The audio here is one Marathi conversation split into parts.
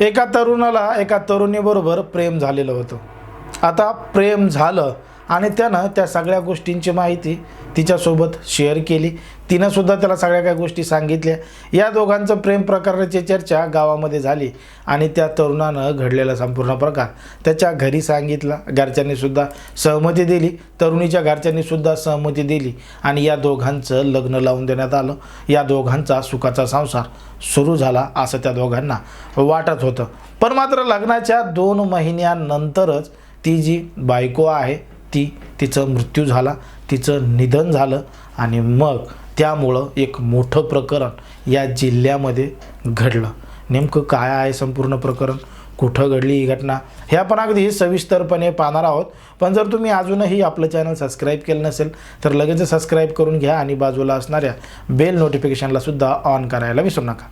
एका तरुणाला एका तरुणीबरोबर प्रेम झालेलं होतं. आता प्रेम झालं आणि त्यानं त्या सगळ्या गोष्टींची माहिती तिच्यासोबत शेअर केली. तिनंसुद्धा त्याला सगळ्या काही गोष्टी सांगितल्या. या दोघांचं प्रेम प्रकाराची चर्चा गावामध्ये झाली आणि त्या तरुणानं घडलेला संपूर्ण प्रकार त्याच्या घरी सांगितला. घरच्यांनीसुद्धा सहमती दिली. तरुणीच्या घरच्यांनीसुद्धा सहमती दिली आणि या दोघांचं लग्न लावून देण्यात आलं. या दोघांचा सुखाचा संसार सुरू झाला असं त्या दोघांना वाटत होतं. पण मात्र लग्नाच्या दोन महिन्यानंतरच ती जी बायको आहे ती तिचं मृत्यू झाला तिचं निधन झालं आणि मग त्यामुळं एक मोठं प्रकरण या जिल्ह्यामध्ये घडलं. नेमकं काय आहे संपूर्ण प्रकरण? कुठं घडली ही घटना? हे आपण अगदी सविस्तरपणे पाहणार आहोत. पण जर तुम्ही अजूनही आपलं चॅनल सबस्क्राईब केलं नसेल तर लगेच सबस्क्राईब करून घ्या आणि बाजूला असणाऱ्या बेल नोटिफिकेशनला सुद्धा ऑन करायला विसरू नका.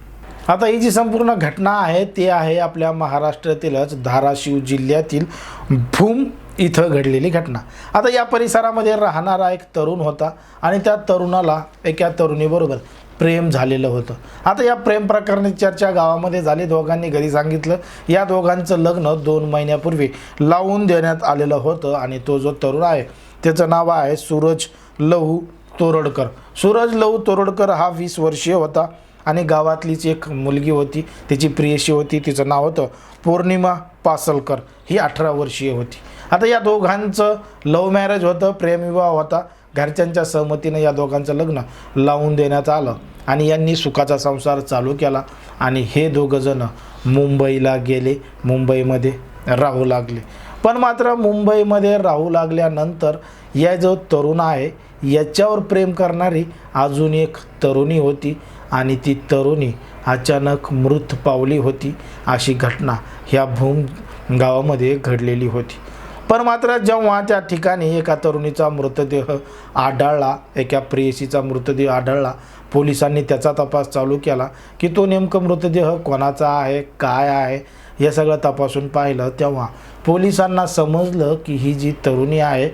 आता ही जी संपूर्ण घटना आहे ती आहे आपल्या महाराष्ट्रातीलच धाराशिव जिल्ह्यातील भूम इथं घडलेली घटना. आता या परिसरामध्ये राहणारा एक तरुण होता आणि त्या तरुणाला एका तरुणीबरोबर प्रेम झालेलं होतं. आता या प्रेम प्रकरणी चर्चा गावामध्ये झाली. दोघांनी घरी सांगितलं या दोघांचं लग्न दोन महिन्यापूर्वी लावून देण्यात आलेलं होतं आणि तो जो तरुण आहे त्याचं नाव आहे सूरज लहू तोरडकर. सूरज लहू तोरडकर हा वीस वर्षीय होता. आणि गावातलीच एक मुलगी होती तिची प्रियशी होती तिचं नाव होतं पौर्णिमा पासलकर. ही अठरा वर्षीय होती. आता या दोघांचं लव्ह मॅरेज होतं प्रेमविवाह होता. घरच्यांच्या सहमतीनं या दोघांचं लग्न लावून देण्यात आलं आणि यांनी सुखाचा संसार चालू केला आणि हे दोघंजणं मुंबईला गेले. मुंबईमध्ये राहू लागले. पण मात्र मुंबईमध्ये राहू लागल्यानंतर या जो तरुण आहे याच्यावर प्रेम करणारी अजून एक तरुणी होती. आणि ती तरुणी अचानक मृत पावली होती. अशी घटना ह्या भूम गावामध्ये घडलेली होती. पण मात्र जेव्हा त्या ठिकाणी एका तरुणीचा मृतदेह आढळला एका प्रेयसीचा मृतदेह आढळला पोलिसांनी त्याचा तपास चालू केला की तो नेमकं मृतदेह कोणाचा आहे काय आहे हे सगळं तपासून पाहिलं तेव्हा पोलिसांना समजलं की ही जी तरुणी आहे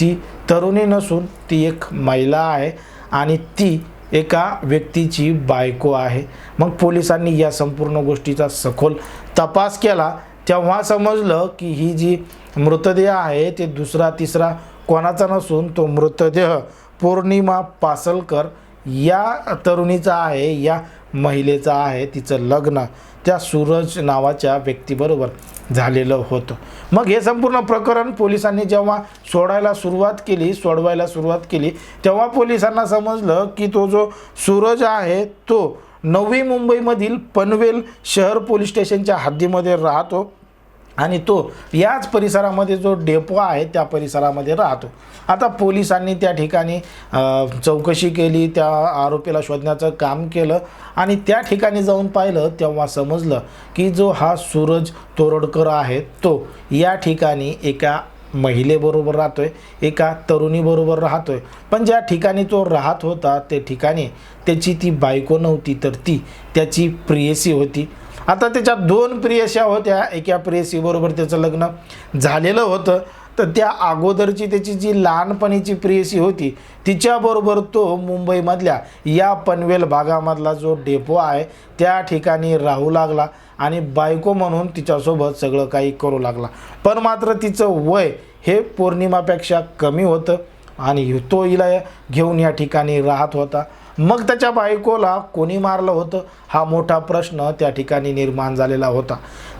ती तरुणी नसून ती एक महिला आहे आणि ती एका व्यक्तीची बायको आहे. मग पोलिसांनी या संपूर्ण गोष्टीचा सखोल तपास केला. तेव्हा समजलं की ही जी मृतदेह आहे ते दुसरा तिसरा कोणाचा नसून तो मृतदेह पौर्णिमा पासलकर या तरुणीचा आहे या महिलेचा आहे तिचं लग्न त्या सूरज नावाच्या व्यक्तीबरोबर झालेलं होतं. मग हे संपूर्ण प्रकरण पोलिसांनी जेव्हा सोडायला सुरुवात केली सोडवायला सुरुवात केली तेव्हा पोलिसांना समजलं की तो जो सूरज आहे तो नवी मुंबईमधील पनवेल शहर पोलीस स्टेशनच्या हद्दीमध्ये राहतो. आणि तो याच परिसरामध्ये जो डेपो आहे त्या परिसरामध्ये राहतो. आता पोलिसांनी त्या ठिकाणी चौकशी केली त्या आरोपीला शोधण्याचं काम केलं आणि त्या ठिकाणी जाऊन पाहिलं तेव्हा समजलं की जो हा सूरज तोरडकर आहे तो या ठिकाणी एका महिलेबरोबर राहतो आहे एका तरुणीबरोबर राहतो आहे पण ज्या ठिकाणी तो राहत होता ते ठिकाणी त्याची ती बायको नव्हती तर ती त्याची प्रियसी होती. आता त्याच्या दोन प्रियशा होत्या. एका प्रियसीबरोबर त्याचं लग्न झालेलं होतं. तर त्या अगोदरची त्याची जी लहानपणीची प्रियसी होती तिच्याबरोबर तो मुंबईमधल्या या पनवेल भागामधला जो डेपो आहे त्या ठिकाणी राहू लागला आणि बायको म्हणून तिच्यासोबत सगळं काही करू लागला. पण मात्र तिचं वय हे पौर्णिमापेक्षा कमी होतं आणि तो हिला घेऊन या ठिकाणी राहत होता. मग त्याच्या बायकोला कोणी मारलं होतं? हा मोठा प्रश्न त्या ठिकाणी निर्माण झालेला होता.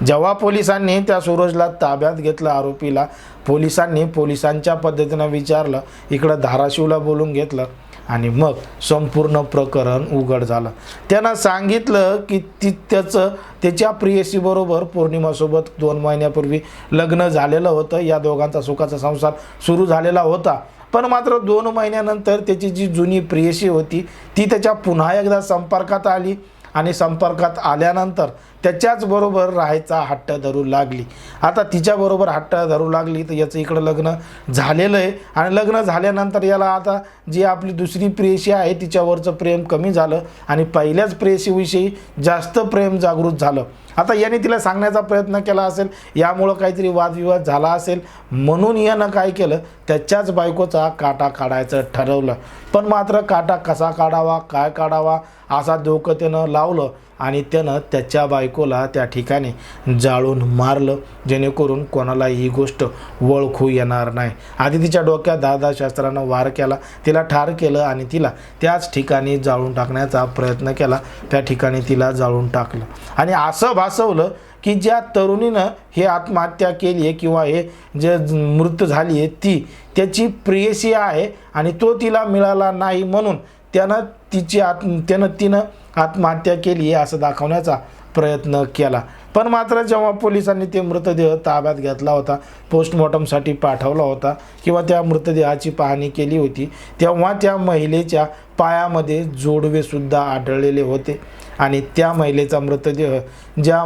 जेव्हा पोलिसांनी त्या सूरजला ताब्यात घेतलं आरोपीला पोलिसांनी पोलिसांच्या पद्धतीनं विचारलं इकडं धाराशिवला बोलून घेतलं आणि मग संपूर्ण प्रकरण उघड झालं. त्यानं सांगितलं की ती त्याचं त्याच्या प्रियसीबरोबर पौर्णिमासोबत दोन महिन्यापूर्वी लग्न झालेलं होतं. या दोघांचा सुखाचा संसार सुरू झालेला होता. पण मात्र दोन महिन्यानंतर त्याची जी जुनी प्रियशी होती ती त्याच्या पुन्हा एकदा संपर्कात आली आणि संपर्कात आल्यानंतर त्याच्याचबरोबर राहायचा हट्ट धरू लागली. आता तिच्याबरोबर हट्ट धरू लागली तर याचं इकडं लग्न झालेलं आहे. आणि लग्न झाल्यानंतर याला आता जी आपली दुसरी प्रेयशी आहे तिच्यावरचं प्रेम कमी झालं आणि पहिल्याच प्रेयशीविषयी जास्त प्रेम जागृत झालं. आता याने तिला सांगण्याचा प्रयत्न केला असेल यामुळं काहीतरी वादविवाद झाला असेल म्हणून यानं काय केलं? त्याच्याच बायकोचा काटा काढायचं ठरवलं. पण मात्र काटा कसा काढावा काय काढावा असा डोकं त्यानं लावलं आणि त्यानं त्याच्या बायको बायकोला त्या ठिकाणी जाळून मारलं जेणेकरून कोणाला ही गोष्ट ओळखू येणार नाही. आधी तिच्या डोक्यात दादा शास्त्रानं वार केला. तिला ठार केलं आणि तिला त्याच ठिकाणी जाळून टाकण्याचा प्रयत्न केला. त्या ठिकाणी तिला जाळून टाकलं. आणि असं भासवलं की ज्या तरुणीनं हे आत्महत्या केली आहे किंवा हे जे मृत मृत्यू झाली आहे ती त्याची प्रेयसी आहे आणि तो तिला मिळाला नाही म्हणून त्यानं तिची आत्म त्यानं तिनं आत्महत्या केली आहे असं दाखवण्याचा प्रयत्न केला. पण मात्र जेव्हा पोलिसांनी ते मृतदेह ताब्यात घेतला होता पोस्टमॉर्टमसाठी पाठवला होता किंवा त्या मृतदेहाची पाहणी केली होती तेव्हा त्या महिलेच्या पायामध्ये जोडवेसुद्धा आढळलेले होते. आणि त्या महिलेचा मृतदेह ज्या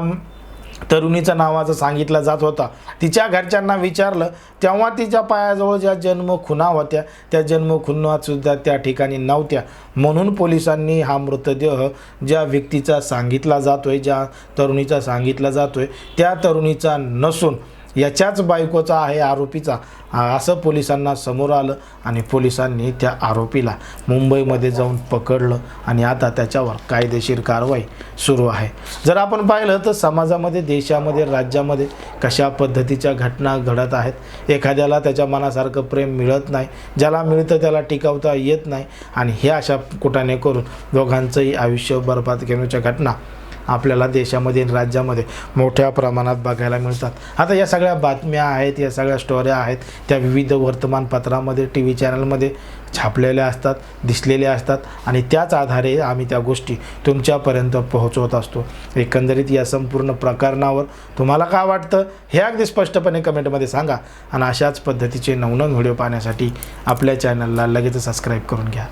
तरुणीचा नावाचं सांगितला जात होता. तिच्या घरच्यांना विचारलं तेव्हा तिच्या पायाजवळ ज्या जन्म खुणा होत्या त्या जन्म खुणात सुद्धा त्या ठिकाणी नव्हत्या. म्हणून पोलिसांनी हा मृतदेह ज्या व्यक्तीचा सांगितला जातोय ज्या तरुणीचा सांगितला जातोय त्या तरुणीचा नसून याच्याच बायकोचा आहे आरोपीचा. असं पोलिसांना समोर आलं आणि पोलिसांनी त्या आरोपीला मुंबईमध्ये जाऊन पकडलं आणि आता त्याच्यावर कायदेशीर कारवाई सुरू आहे. जर आपण पाहिलं तर समाजामध्ये देशामध्ये राज्यामध्ये कशा पद्धतीच्या घटना घडत आहेत एखाद्याला त्याच्या मनासारखं प्रेम मिळत नाही ज्याला मिळतं त्याला टिकवता येत नाही आणि हे अशा कुटाने करून दोघांचंही आयुष्य बरबाद घेण्याच्या घटना आपल्याला देशामध्ये राज्यामध्ये मोठ्या प्रमाणात बघायला मिळतात. आता या सगळ्या बातम्या आहेत या सगळ्या स्टोऱ्या आहेत त्या विविध वर्तमानपत्रामध्ये टी व्ही चॅनलमध्ये छापलेल्या असतात दिसलेल्या असतात आणि त्याच आधारे आम्ही त्या गोष्टी तुमच्यापर्यंत पोहोचवत असतो. एकंदरीत या संपूर्ण प्रकरणावर तुम्हाला काय वाटतं हे अगदी स्पष्टपणे कमेंटमध्ये सांगा आणि अशाच पद्धतीचे नवनवीन व्हिडिओ पाहण्यासाठी आपल्या चॅनलला लगेच सबस्क्राईब करून घ्या.